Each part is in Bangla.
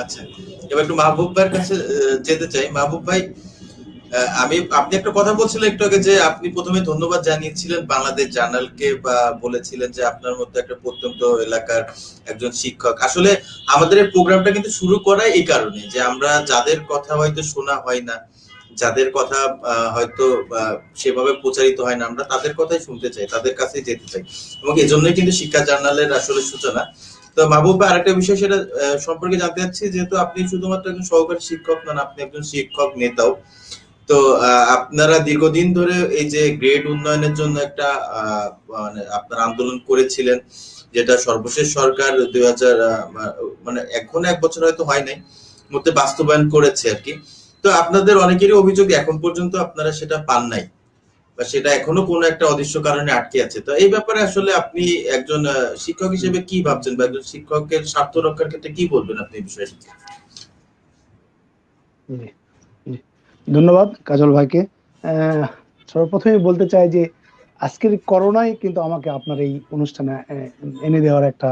আচ্ছা এবার একটু মাহবুব ভাইয়ের কাছে যেতে চাই। মাহবুব ভাই আমি, আপনি একটা কথা বলছিলেন একটু আগে যে আপনি প্রথমে ধন্যবাদ জানিয়েছিলেন বাংলাদেশ জার্নালকে, বা বলেছিলেন যে আপনার মতো একটা প্রত্যন্ত এলাকার একজন শিক্ষক। আসলে আমাদের এই প্রোগ্রামটা কিন্তু শুরু করাই এই কারণে যে আমরা যাদের কথা হয়তো শোনা হয় না, যাদের কথা হয়তো সেভাবে প্রচারিত হয় না, আমরা তাদের কথাই শুনতে চাই, তাদের কাছেই যেতে চাই। এবং এজন্যই কিন্তু শিক্ষা জার্নালের আসলে সূচনা। তো মাহবুব ভাই, আরেকটা বিষয় সেটা সম্পর্কে জানতে চাচ্ছি, যেহেতু আপনি শুধুমাত্র একজন সহকারী শিক্ষক নন আপনি একজন শিক্ষক নেতাও। তো আপনারা দীর্ঘদিন ধরে এই যে গ্রেড উন্নয়নের জন্য একটা মানে আপনার আন্দোলন করেছিলেন, যেটা সর্বশেষ সরকার দুই হাজার মানে এখন এক বছর হয়তো হয় নাই মধ্যে বাস্তবায়ন করেছে আর কি। তো আপনাদের অনেকেরই অভিযোগ এখন পর্যন্ত আপনারা সেটা পান নাই। বা সেটা এখনও কোনো একটা অদৃশ্য কারণে আটকে আছে। তো এই ব্যাপারে আসলে আপনি একজন শিক্ষক হিসেবে কি ভাবছেন বা একজন শিক্ষকের স্বার্থ রক্ষার ক্ষেত্রে কি বলবেন আপনি এই বিষয়ে। ধন্যবাদ কাজল ভাইকে। সর্বপ্রথমে বলতে চাই যে আজকের করোনাই কিন্তু আমাকে আপনার এই অনুষ্ঠানে এনে দেওয়ার একটা,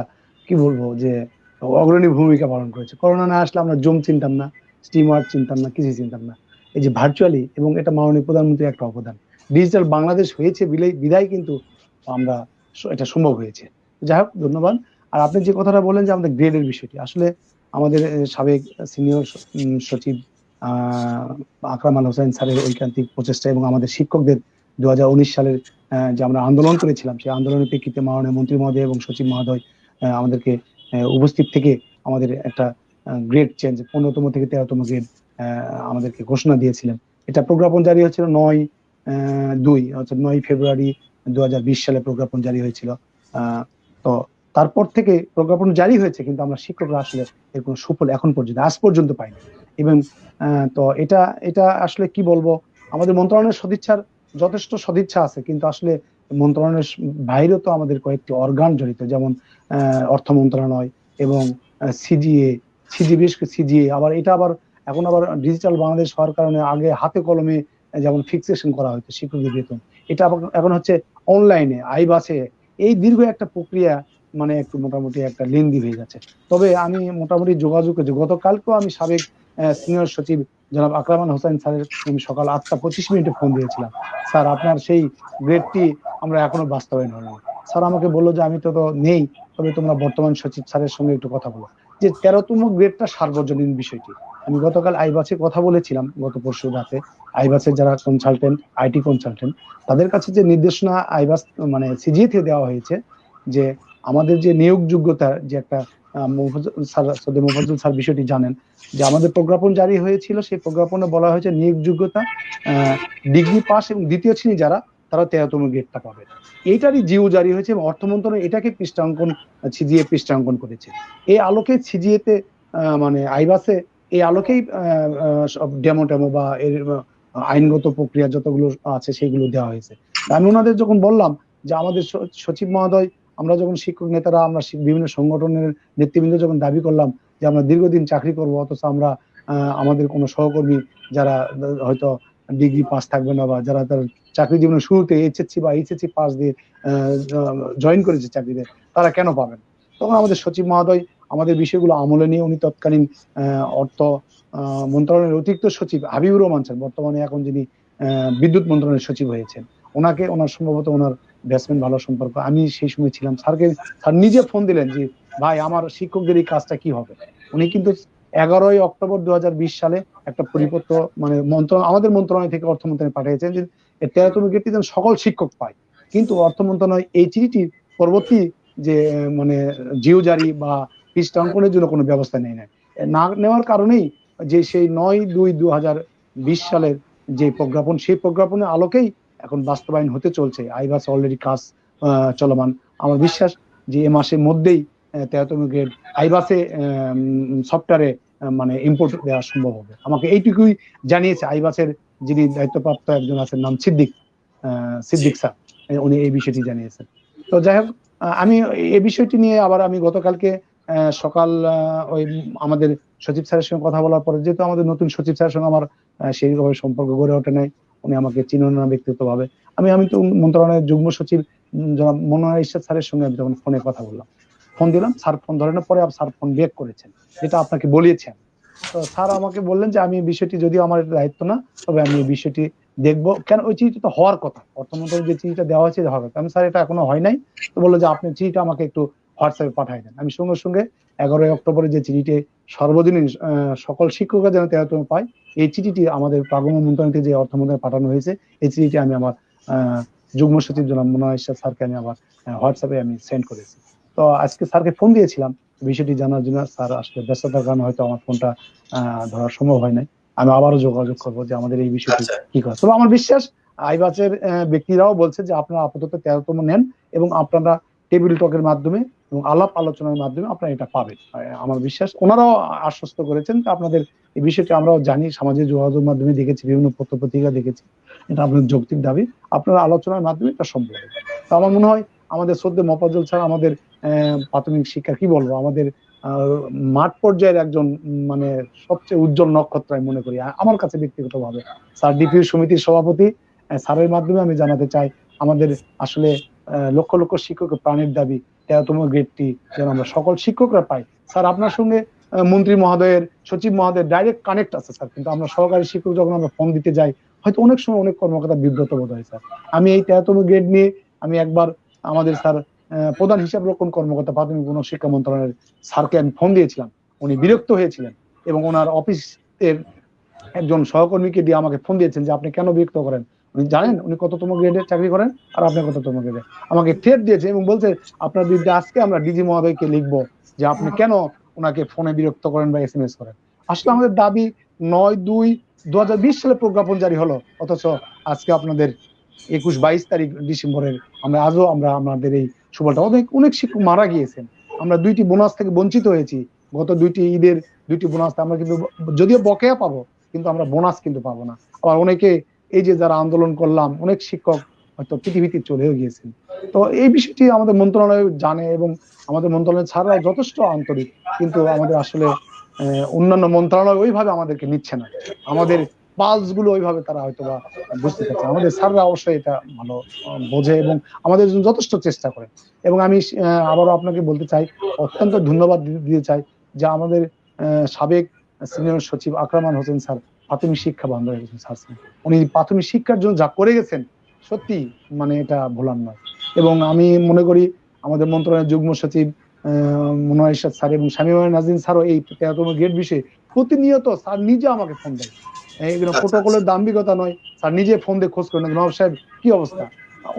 কি বলব, যে অগ্রণী ভূমিকা পালন করেছে। করোনা না আসলে আমরা জুম চিনতাম না, স্টিমার চিনতাম না, কিছু চিনতাম না। এই যে ভার্চুয়ালি এবং এটা মাননীয় প্রধানমন্ত্রীর একটা অবদান। ডিজিটাল বাংলাদেশ হয়েছে বিদায় কিন্তু আমরা এটা সম্ভব হয়েছে। যাই হোক, ধন্যবাদ। আর আপনি যে কথাটা বলেন যে আমাদের গ্রেডের বিষয়টি, আসলে আমাদের সাবেক সিনিয়র সচিব আকরাম আল হোসেন স্যারের ঐকান্তিক প্রচেষ্টা এবং আমাদের শিক্ষকদের দুহাজার উনিশ সালের যে আমরা আন্দোলন করেছিলাম, সেই আন্দোলনের প্রেক্ষিতে মাননীয় মন্ত্রী মহোদয় এবং সচিব মহোদয় আমাদেরকে উপস্থিত থেকে আমাদের একটা গ্রেড চেঞ্জ পনেরোতম থেকে তেরোতম গ্রেড আমাদেরকে ঘোষণা দিয়েছিলেন। এটা প্রজ্ঞাপন জারি হয়েছিল নয় দুই, অর্থাৎ নয় ফেব্রুয়ারি দুই হাজার বিশ সালে প্রজ্ঞাপন জারি হয়েছিল। তো তারপর থেকে প্রজ্ঞাপন জারি হয়েছে, কিন্তু আমরা শিক্ষকরা আসলে এর কোনো সুফল এখন পর্যন্ত, আজ পর্যন্ত পাইনি। এবং তো এটা এটা আসলে কি বলব, আমাদের মন্ত্রণালয়ের সদিচ্ছার যথেষ্ট সদিচ্ছা আছে, কিন্তু আসলে মন্ত্রণালয়ের বাইরেও তো আমাদের কয়েকটি অর্গান জড়িত, যেমন অর্থ মন্ত্রণালয় এবং সিজিএ সিজিবি সিজিএ আবার এটা আবার, এখন আবার ডিজিটাল বাংলাদেশ হওয়ার কারণে আগে হাতে কলমে যেমন ফিক্সেশন করা হতো শিক্ষকদের বেতন। এটা এখন হচ্ছে অনলাইনে আই বাসে এই দীর্ঘ একটা প্রক্রিয়া মানে একটু মোটামুটি একটা লেন্দি হয়ে যাচ্ছে তবে আমি মোটামুটি যোগাযোগ করেছি গতকালকেও আমি সাবেক সিনিয়র সচিব জনাব আকরামান হোসেন স্যারের আমি সকাল আটটা পঁচিশ মিনিটে ফোন দিয়েছিলাম। স্যার, আপনার সেই গ্রেডটি আমরা এখনও বাস্তবায়ন হলো স্যার আমাকে বলল যে, আমি তো তো নেই, তবে তোমরা বর্তমান সচিব স্যারের সঙ্গে একটু কথা বলো। যে তেরোতম গ্রেডটা সার্বজনীন বিষয়টি। আমি গতকাল আইবাসে কথা বলেছিলাম গত পরশু রাতে। আইবাসের যারা কনসালটেন্ট আইটি কনসালটেন্ট তাদের কাছে যে নির্দেশনা আইবাস মানে সিজিএ থেকে দেওয়া হয়েছে যে আমাদের যে নিয়োগ যে একটা আহ, মোফাজ্জল স্যার বিষয়টি জানেন যে আমাদের প্রজ্ঞাপন জারি হয়েছিল সেই প্রজ্ঞাপনে বলা হয়েছে নিয়োগ যোগ্যতা ডিগ্রি পাস এবং দ্বিতীয় শ্রেণি যারা তারা তেরোতম গ্রেডটা পাবে। এইটারই জিও জারি হয়েছে এবং অর্থ মন্ত্রণালয় এটাকে পৃষ্ঠাঙ্কন সিজিএ পৃষ্ঠাঙ্কন করেছে। এই আলোকে সিজিএতে মানে আইবাসে এই আলোকেই ডেমো টেমো বা এর আইনগত প্রক্রিয়া যতগুলো আছে সেগুলো দেওয়া হয়েছে। আমি ওনাদের যখন বললাম যে আমাদের সচিব মহোদয়, আমরা যখন শিক্ষক নেতারা, আমরা বিভিন্ন সংগঠনের নেতৃবৃন্দ যখন দাবি করলাম যে আমরা দীর্ঘদিন চাকরি করব, অথচ আমরা আমাদের কোনো সহকর্মী যারা, হয়তো ডিগ্রি পাস থাকবে না বা যারা তার চাকরি জীবনের শুরুতে এইচএসসি বা এইচএসসি পাস দিয়ে জয়েন করেছে চাকরিতে, তারা কেন পাবেন তখন আমাদের সচিব মহোদয় আমাদের বিষয়গুলো আমলে নিয়ে উনি তৎকালীন অর্থ মন্ত্রণালয়ের অতিরিক্ত সচিব হাবিবুর রহমান স্যার, বর্তমানে এখন যিনি বিদ্যুৎ মন্ত্রণালয়ের সচিব হয়েছেন, ওনাকে, ওনার সম্ভবত ওনার ব্যাটসম্যান ভালো সম্পর্ক। আমি সেই সময় ছিলাম। স্যারকে, স্যার নিজে ফোন দিলেন যে, ভাই, আমার শিক্ষকদের এই কাজটা কি হবে? উনি কিন্তু এগারোই অক্টোবর দু হাজার বিশ সালে একটা পরিপত্র মানে মন্ত্রণালয় আমাদের মন্ত্রণালয় থেকে অর্থ মন্ত্রণালয় পাঠিয়েছেন যে তেরোতম গ্রেডটি যেন সকল শিক্ষক পায়। কিন্তু অর্থ মন্ত্রণালয় এই চিঠিটি পরবর্তী যে মানে জিও জারি বা পৃষ্ঠা অঙ্কনের জন্য কোনো ব্যবস্থা নেয় না না নেওয়ার কারণেই যে সেই নয় দুই দু হাজার বিশ সালের যে প্রজ্ঞাপন সেই প্রজ্ঞাপনের আলোকেই এখন বাস্তবায়ন হতে চলছে। আইবাস অলরেডি কাজ চলমান। আমার বিশ্বাস যে এ মাসের মধ্যেই তেরোতম গ্রেড আইবাসে সফটওয়্যারে মানে ইম্পোর্ট দেওয়া সম্ভব হবে। আমাকে এইটুকুই জানিয়েছে আইবাসের যিনি দায়িত্বপ্রাপ্ত একজন আছেন নাম সিদ্দিক সিদ্দিক স্যার। উনি এই বিষয়টি জানিয়েছেন। তো যাই হোক আমি এই বিষয়টি নিয়ে আবার আমি গতকালকে সকাল ওই আমাদের সচিব স্যারের সঙ্গে কথা বলার পরে, যেহেতু আমাদের নতুন সচিব স্যারের সঙ্গে আমার সেইভাবে সম্পর্ক গড়ে ওঠে নাই, উনি আমাকে চিনেন না ব্যক্তিগত ভাবে আমি আমি তো মন্ত্রণালয়ের যুগ্ম সচিব জনাব মনোয়ার ইশাদ স্যারের সঙ্গে আমি তখন ফোনে কথা বললাম। ফোন দিলাম, স্যার ফোন ধরেন পরে আবার স্যার ফোন ব্যাক করেছেন, যেটা আপনাকে বলিয়েছেন। তো স্যার আমাকে বললেন যে, আমি বিষয়টি যদি আমার দায়িত্ব না, তবে আমি এই বিষয়টি দেখব। কেন, ওই চিঠিটা তো হওয়ার কথা অর্থমন্ত্রী যে চিঠিটা দেওয়া হয়েছে হওয়ার কথা আমি, স্যার, এটা এখনও হয় নাই। তো বলল যে, আপনি চিঠিটা আমাকে একটু হোয়াটসঅ্যাপে পাঠিয়ে দেন। আমি সঙ্গে সঙ্গে এগারোই অক্টোবরে যে চিঠিটি সর্বজনীন সকল শিক্ষকরা যেন তেরোতম পায় এই চিঠিটি আমাদের প্রাগম মন্ত্রণালয়তে যে অর্থ মন্ত্রণালয়ে পাঠানো হয়েছে এই চিঠিটি আমি আমার যুগ্ম সচিব জনাব মোনার স্যারকে আমি আবার হোয়াটসঅ্যাপে আমি সেন্ড করেছি। তো আজকে স্যারকে ফোন দিয়েছিলাম বিষয়টি জানার জন্য স্যার আসলে ব্যস্ততার কারণে হয়তো আমার ফোনটা আহ, ধরা সম্ভব হয় নাই। আমি আবারও যোগাযোগ করব যে আমাদের এই বিষয়টি আচ্ছা। কি করে। তবে আমার বিশ্বাস আইবাচের ব্যক্তিরাও বলছে যে আপনারা আপাতত তেরোতম নেন এবং আপনারা টেবিল টকের মাধ্যমে এবং আলাপ আলোচনার মাধ্যমে আপনারা এটা পাবেন। আমার বিশ্বাস। ওনারাও আশ্বস্ত করেছেন আপনাদের এই বিষয়টি আমরাও জানি সামাজিক যোগাযোগ মাধ্যমে দেখেছি, বিভিন্ন পত্র পত্রিকা দেখেছি। এটা আপনার যৌক্তিক দাবি। আপনারা আলোচনার মাধ্যমে এটা সম্ভব। তো আমার মনে হয় আমাদের শ্রদ্ধে মফাজল স্যার আমাদের প্রাথমিক শিক্ষা, কি বলব? আমাদের মাঠ পর্যায়ের একজন মানে সবচেয়ে উজ্জ্বল নক্ষত্র আমি মনে করি। আমার কাছে ব্যক্তিগতভাবে। স্যার, ডিপিউ সমিতির সভাপতি স্যারের মাধ্যমে আমি জানাতে চাই, আমাদের আসলে লক্ষ লক্ষ শিক্ষকের প্রাণের দাবি, তেরোতম গ্রেডটি যেন আমরা সকল শিক্ষকরা পাই। স্যার, আপনার সঙ্গে মন্ত্রী মহোদয়ের, সচিব মহোদয়ের ডাইরেক্ট কানেক্ট আছে, স্যার। কিন্তু আমরা সহকারী শিক্ষক যখন আমরা ফোন দিতে যাই, হয়তো অনেক সময় অনেক কর্মকর্তা বিব্রত বোধ হয়, স্যার। আমি এই তেরোতম গ্রেড নিয়ে আমি একবার আমাদের, স্যার প্রধান হিসাব রক্ষণ কর্মকর্তা, প্রাথমিক শিক্ষা মন্ত্রণালয়ের স্যারকে আমি ফোন দিয়েছিলাম। উনি বিরক্ত হয়েছিলেন এবং ওনার অফিসের একজন সহকর্মীকে দিয়ে আমাকে ফোন দিয়েছেন যে, আপনি কেন বিরক্ত করেন? উনি জানেন উনি কততম গ্রেডে চাকরি করেন আর আপনি কততম গ্রেডে আমাকে থ্রেট দিয়েছে এবং বলছে আপনার বিরুদ্ধে আজকে আমরা ডিজি মহোদয়কে লিখব যে আপনি কেন ওনাকে ফোনে বিরক্ত করেন বা এস এম এস করেন। আসলে আমাদের দাবি নয় দুই দু সালে প্রজ্ঞাপন জারি হলো অথচ আজকে আপনাদের একুশ বাইশ তারিখ ডিসেম্বরের আমরা আজও আমরা আমাদের এই সুবলটা অনেক অনেক শিক্ষক মারা গিয়েছেন। আমরা দুইটি বোনাস থেকে বঞ্চিত হয়েছি। গত দুইটি ঈদের দুইটি বোনাস আমরা কিন্তু যদিও বকেয়া পাবো কিন্তু আমরা বোনাস কিন্তু পাবো না। আবার অনেকে এই যে যারা আন্দোলন করলাম, অনেক শিক্ষক হয়তো পৃথিবীতে চলেও গিয়েছেন। তো এই বিষয়টি আমাদের মন্ত্রণালয় জানে এবং আমাদের মন্ত্রণালয় ছাড়াও যথেষ্ট আন্তরিক, কিন্তু আমাদের আসলে অন্যান্য মন্ত্রণালয় ওইভাবে আমাদেরকে নিচ্ছে না। আমাদের পালসগুলো ওইভাবে তারা হয়তো বা বুঝতে পারছে আমাদের স্যাররা অবশ্যই এটা ভালো বোঝে এবং আমাদের জন্য যথেষ্ট চেষ্টা করে। এবং আমি আবারও আপনাকে বলতে চাই, অত্যন্ত ধন্যবাদ দিতে- চাই যে আমাদের সাবেক সিনিয়র সচিব আকরামান হোসেন স্যার প্রাথমিক শিক্ষা বন্ধ হয়ে গেছে স্যার। উনি প্রাথমিক শিক্ষার জন্য যা করে গেছেন সত্যি মানে এটা ভোলার নয়। এবং আমি মনে করি আমাদের মন্ত্রণালয়ের যুগ্ম সচিব মনোয়ার স্যার এবং শামীমা নাজিন স্যারও এই তেরোতম গেট বিষয়ে প্রতিনিয়ত স্যার নিজে আমাকে ফোন দেয়। এইগুলো আচ্ছা, প্রোটোকলের দাম্ভিকতা নয় স্যার নিজে ফোন দিয়ে খোঁজ করেন। নবাব সাহেব কি অবস্থা?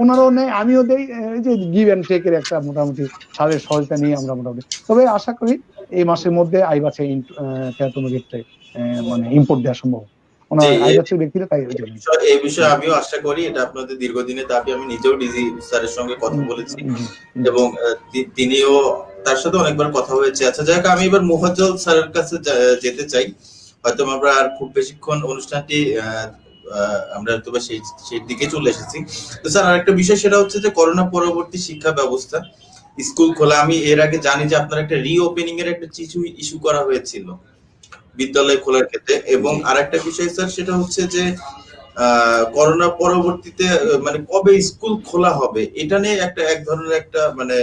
ওনারাও নেই আমিও দেই এই যে গিভ অ্যান্ড টেকের একটা মোটামুটি স্যারের সহযোগিতা নিয়ে আমরা মোটামুটি। তবে আশা করি এই মাসের মধ্যে আইবাসে তেরোতম গেটটা মানে ইম্পোর্ট দেওয়া সম্ভব। ওনার এই- ব্যক্তিরা তাই এই বিষয়ে- আমিও আশা করি এটা আপনাদের দাবি আমি নিজেও ডিজি স্যারের সঙ্গে কথা বলেছি। এবং তিনিও তার সাথে অনেকবার কথা হয়েছে। আচ্ছা আমি এবার মোহাজ্জল স্যারের কাছে যেতে চাই। হয়তো আমরা আর খুব বেশিক্ষণ অনুষ্ঠানটি আমরা হয়তো সেই সেই দিকে চলে এসেছি। তো স্যার আরেকটা বিষয় সেটা হচ্ছে যে করোনা পরবর্তী শিক্ষা ব্যবস্থা স্কুল খোলা। আমি এর আগে জানি যে আপনার একটা রিওপেনিং এর একটা চিঠি ইস্যু করা হয়েছিল। বিদ্যালয় খোলার ক্ষেত্রে। এবং আরেকটা বিষয় স্যার সেটা হচ্ছে যে আহ, করোনা পরবর্তীতে মানে কবে স্কুল খোলা হবে এটা নিয়ে একটা এক ধরনের একটা মানে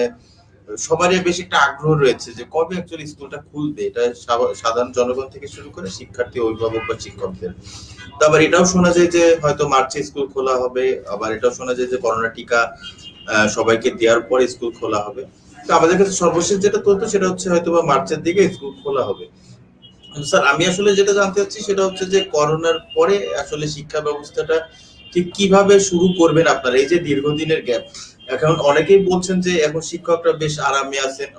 সবারই বেশ একটা আগ্রহ রয়েছে যে কবে অ্যাকচুয়ালি স্কুলটা খুলবে? এটা সাধারণ জনগণ থেকে শুরু করে শিক্ষার্থী অভিভাবক বা শিক্ষকদের। তো আবার এটাও শোনা যায় যে হয়তো মার্চে স্কুল খোলা হবে আবার এটাও শোনা যায় যে করোনা টিকা আহ, সবাইকে দেওয়ার পরে স্কুল খোলা হবে। তো আমাদের কাছে সর্বশেষ যেটা তথ্য সেটা হচ্ছে হয়তো বা মার্চের দিকে স্কুল খোলা হবে। স্যার, আমি আসলে যেটা জানতে চাচ্ছি সেটা হচ্ছে যে করোনার পরে আসলে শিক্ষা ব্যবস্থাটা ঠিক কীভাবে শুরু করবেন আপনারা? এই যে দীর্ঘদিনের গ্যাপ এখন অনেকেই বলছেন যে এখন শিক্ষকরা বেশ আরামে আছেন।